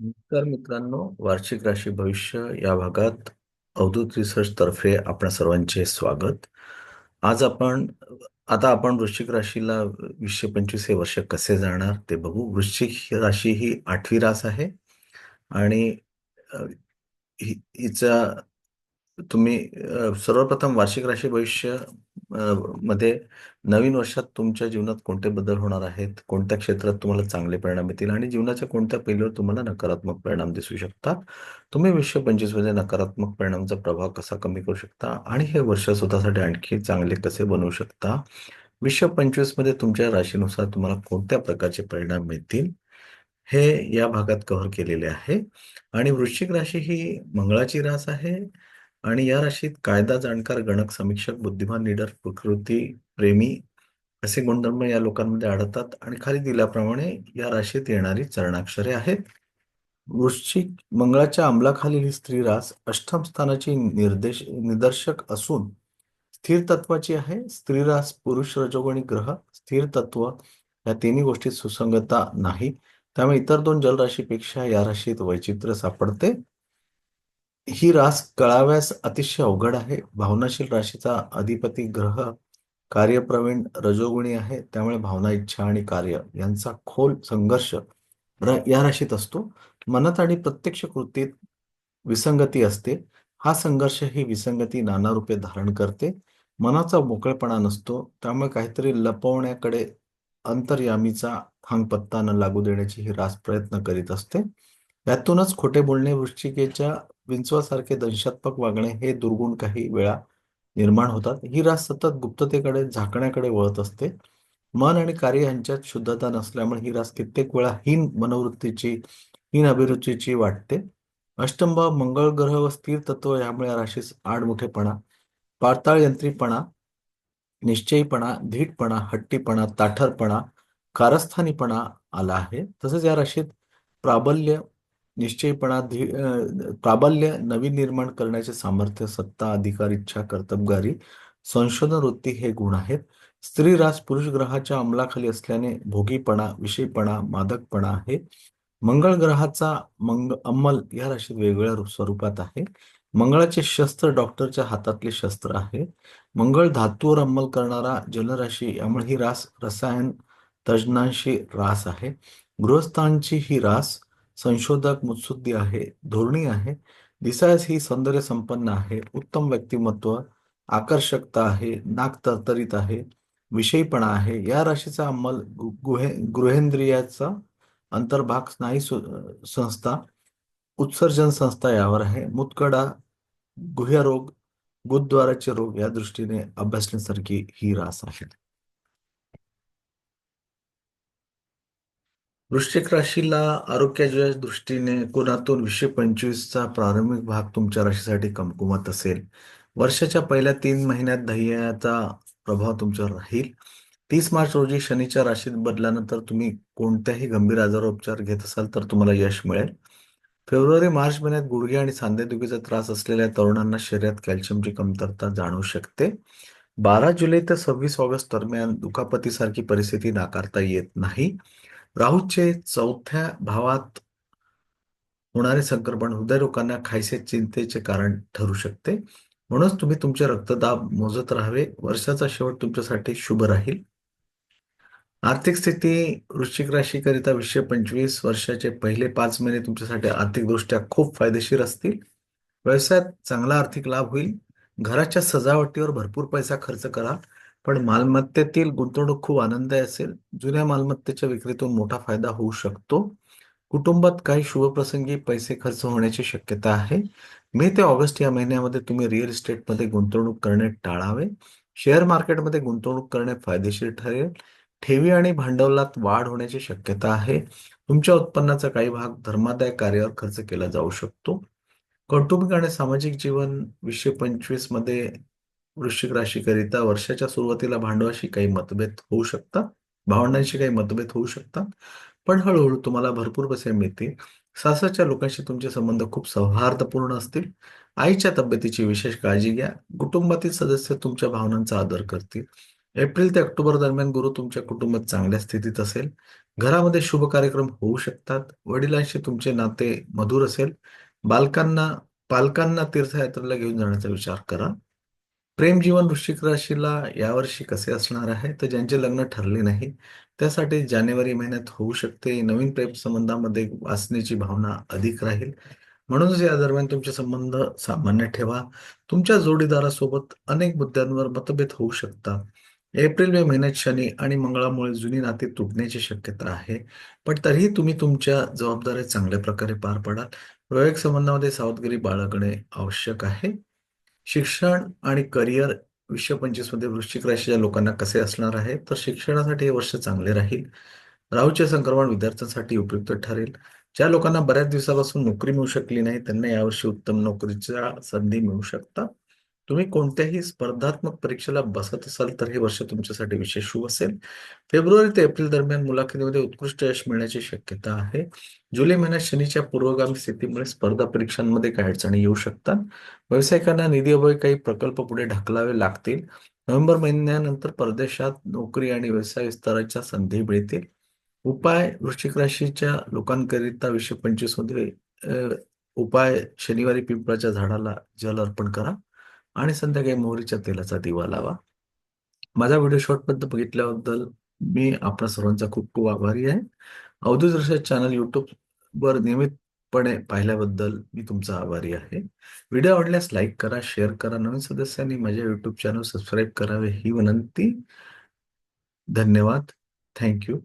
नमस्कार मित्रांनो वार्षिक राशी भविष्य या भागात अवधूत रिसर्च तर्फे आपणा सर्वांचे स्वागत. आज आपण आता आपण वृश्चिक राशीला वीसशे पंचवीस हे वर्ष कसे जाणार ते बघू. वृश्चिक राशी ही आठवी रास आहे आणि हिचा तुम्ही अ, सर्वप्रथम वार्षिक राशी भविष्य अ, मध्ये नवीन वर्षात तुमच्या जीवनात कोणते बदल होणार आहेत? कोणत्या क्षेत्रात तुम्हाला चांगले परिणाम येतील? आणि जीवनाच्या कोणत्या पैलूवर तुम्हाला नकारात्मक परिणाम दिसू शकतात? तुम्ही विश्व पंचवीसमध्ये नकारात्मक परिणामाचा प्रभाव कसा कमी करू शकता? आणि हे वर्ष स्वतःसाठी आणखी चांगले कसे बनवू शकता? विश्व पंचवीसमध्ये तुमच्या राशीनुसार तुम्हाला कोणत्या प्रकारचे परिणाम मिळतील? हे या भागात कव्हर केलेले आहे. आणि वृश्चिक राशी ही मंगळाची रास आहे. आणि या राशीत कायदा जाणकार गणक समीक्षक बुद्धिमान निडर प्रकृती प्रेमी असे गुणधर्म या लोकांमध्ये आढळतात आणि खाली दिल्याप्रमाणे या राशीत येणारी चरणाक्षरे आहेत. वृश्चिक मंगळाच्या अंमलाखालील ही स्त्री रास अष्टम स्थानाची निर्देश निदर्शक असून स्थिर तत्वाची आहे. स्त्री रास पुरुष रजोगणी ग्रह स्थिर तत्व या तिन्ही गोष्टीत सुसंगता नाही. त्यामुळे इतर दोन जलराशीपेक्षा या राशीत वैचित्र्य सापडते. ही रास कळाव्यास अतिशय अवघड आहे. भावनाशील राशीचा अधिपती ग्रह कार्यप्रवीण रजोगुणी आहे. त्यामुळे भावना इच्छा आणि कार्य यांचा खोल संघर्ष र- या राशीत असतो. मनात आणि प्रत्यक्ष कृतीत विसंगती असते. हा संघर्ष ही विसंगती नाना रूपे धारण करते. मनाचा मोकळेपणा नसतो. त्यामुळे काहीतरी लपवण्याकडे अंतर्यामीचा थांगपत्ता न लागू देण्याची ही रास प्रयत्न करीत असते. यातूनच खोटे बोलणे वृश्चिकेच्या विंचवासारखे दंशात्मक वागणे हे दुर्गुण काही वेळा निर्माण होतात. ही रास सतत गुप्ततेकडे झाकण्याकडे वळत असते. मन आणि कार्य यांच्यात शुद्धता नसल्यामुळे ही रास कित्येक वेळा हीन मनोवृत्तीची हीन अभिरुचीची वाटते. अष्टंभाव मंगळ ग्रह व स्थिर तत्व यामुळे या राशीस आडमुठेपणा पाताळ यंत्रीपणा निश्चयीपणा धीटपणा हट्टीपणा ताठरपणा कारस्थानीपणा आला आहे. तसेच या राशीत प्राबल्य निश्चयपणा धी प्राबल्य नवीन निर्माण करण्याचे सामर्थ्य सत्ता अधिकार इच्छा कर्तबगारी संशोधन वृत्ती हे गुण आहेत. स्त्री रास पुरुष ग्रहाच्या अंमलाखाली असल्याने भोगीपणा विषयपणा मादकपणा आहे. मंगळ ग्रहाचा मंग अंमल या राशीत वेगवेगळ्या स्वरूपात आहे. मंगळाचे शस्त्र डॉक्टरच्या हातातले शस्त्र आहे. मंगळ धातूवर अंमल करणारा जलराशी यामुळे ही रास रसायन तज्ज्ञांशी रास आहे. गृहस्थांची ही रास संशोधक मुत्सुद्दी आहे धोरणी आहे दिसायस ही सौंदर्य संपन्न आहे उत्तम व्यक्तिमत्व आकर्षकता आहे नाक तरतरीत आहे विषयीपणा आहे या राशीचा अंमल गु- गुहे गृहेंद्रियाचा अंतर्भाग स्नायू संस्था उत्सर्जन संस्था यावर आहे मुतकडा गुह्यरोग गुरुद्वाराचे रोग या दृष्टीने अभ्यासण्यासारखी ही रास आहे. वृश्चिक राशीला आरोग्याच्या दृष्टीने कोणातून वीसशे पंचवीसचा प्रारंभिक भाग तुमच्या राशीसाठी कमकुमत असेल. वर्षाच्या पहिल्या तीन महिन्यात ध्येयाचा प्रभाव तुमच्यावर राहील. तीस मार्च रोजी शनीच्या राशीत बदल्यानंतर तुम्ही कोणत्याही गंभीर आजारावर उपचार घेत असाल तर तुम्हाला यश मिळेल. फेब्रुवारी मार्च महिन्यात गुडघे आणि सांधेदुखीचा त्रास असलेल्या तरुणांना शरीरात कॅल्शियमची कमतरता जाणवू शकते. बारा जुलै ते सव्वीस ऑगस्ट दरम्यान दुखापतीसारखी परिस्थिती नाकारता येत नाही. राहूचे चौथ्या भावात होणारे संक्रमण हृदयरोगांना खायसे चिंतेचे कारण ठरू शकते. म्हणूनच तुम्ही तुमचे रक्तदाब मोजत राहावे. वर्षाचा शेवट तुमच्यासाठी शुभ राहील. आर्थिक स्थिती वृश्चिक राशीकरिता वीसशे पंचवीस वर्षाचे पहिले पाच महिने तुमच्यासाठी आर्थिकदृष्ट्या खूप फायदेशीर असतील. व्यवसायात चांगला आर्थिक लाभ होईल. घराच्या सजावटीवर भरपूर पैसा खर्च करा पण मालमत्तेतील गुंतवणूक खूप आनंद असेल. जुन्या मालमत्तेच्या विक्रीतून मोठा फायदा होऊ शकतो. कुटुंबात काही शुभप्रसंगी पैसे खर्च होण्याची शक्यता आहे. मे ते ऑगस्ट या महिन्यामध्ये तुम्ही रिअल इस्टेटमध्ये गुंतवणूक करणे टाळावे. शेअर मार्केटमध्ये गुंतवणूक करणे फायदेशीर ठरेल. ठेवी आणि भांडवलात वाढ होण्याची शक्यता आहे. तुमच्या उत्पन्नाचा काही भाग धर्मादाय कार्यावर खर्च केला जाऊ शकतो. कौटुंबिक आणि सामाजिक जीवन वीसशे पंचवीसमध्ये वृश्चिक राशीकरिता वर्षाच्या सुरुवातीला भांडवाशी काही मतभेद होऊ शकतात. भावंडांशी काही मतभेद होऊ शकतात. पण हळूहळू तुम्हाला भरपूर पैसे मिळतील. सासरच्या लोकांशी तुमचे संबंध खूप सौहार्दपूर्ण असतील. आईच्या तब्येतीची विशेष काळजी घ्या. कुटुंबातील सदस्य तुमच्या भावनांचा आदर करतील. एप्रिल ते ऑक्टोबर दरम्यान गुरु तुमच्या कुटुंबात चांगल्या स्थितीत असेल. घरामध्ये शुभ कार्यक्रम होऊ शकतात. वडिलांशी तुमचे नाते मधुर असेल. बालकांना पालकांना तीर्थयात्रेला घेऊन जाण्याचा विचार करा. प्रेम जीवन वृश्चिक राशीला यावर्षी कसे असणार आहे? तर ज्यांचे लग्न ठरले नाही त्यासाठी जानेवारी महिन्यात होऊ शकते. नवीन प्रेम संबंधामध्ये वाचण्याची भावना अधिक राहील. म्हणूनच या दरम्यान तुमचे संबंध सामान्य ठेवा. तुमच्या जोडीदारासोबत अनेक मुद्द्यांवर मतभेद होऊ शकतात. एप्रिल मे महिन्यात शनी आणि मंगळामुळे जुनी नाती तुटण्याची शक्यता आहे. पण तरीही तुम्ही तुमच्या जबाबदाऱ्या चांगल्या प्रकारे पार पडाल. वैवाहिक संबंधामध्ये सावधगिरी बाळगणे आवश्यक आहे. शिक्षण आणि करिअर वीसशे पंचवीसमध्ये वृश्चिक राशीच्या लोकांना कसे असणार आहे? तर शिक्षणासाठी हे वर्ष चांगले राहील. राहूचे संक्रमण विद्यार्थ्यांसाठी उपयुक्त ठरेल. ज्या लोकांना बऱ्याच दिवसापासून नोकरी मिळू शकली नाही त्यांना यावर्षी उत्तम नोकरीच्या संधी मिळू शकतात. तुम्ही कोणत्याही स्पर्धात्मक परीक्षेला बसत असाल तर हे वर्ष तुमच्यासाठी विशेष शुभ असेल. फेब्रुवारी ते एप्रिल दरम्यान मुलाखतीमध्ये उत्कृष्ट यश मिळण्याची शक्यता आहे. जुलै महिन्यात शनीच्या पूर्वगामी स्थितीमुळे स्पर्धा परीक्षांमध्ये काही अडचणी येऊ शकतात. व्यावसायिकांना निधी अभावी काही प्रकल्प पुढे ढकलावे लागतील. नोव्हेंबर महिन्यानंतर परदेशात नोकरी आणि व्यवसाय विस्ताराच्या संधी मिळतील. उपाय वृश्चिक राशीच्या लोकांकरिता वीसशे पंचवीसमध्ये उपाय शनिवारी पिंपळाच्या झाडाला जल अर्पण करा. आणि संध्याकाळी मोहरीच्या तेलाचा दिवा लावा. माझा व्हिडिओ शॉर्टपर्यंत बघितल्याबद्दल मी आपल्या सर्वांचा खूप खूप आभारी आहे. अवधूत चॅनल युट्यूब वर नियमितपणे पाहिल्याबद्दल मी तुमचा आभारी आहे. व्हिडिओ आवडल्यास लाईक करा शेअर करा नवीन सदस्यांनी माझ्या युट्यूब चॅनल सबस्क्राईब करावे ही विनंती. धन्यवाद. थँक्यू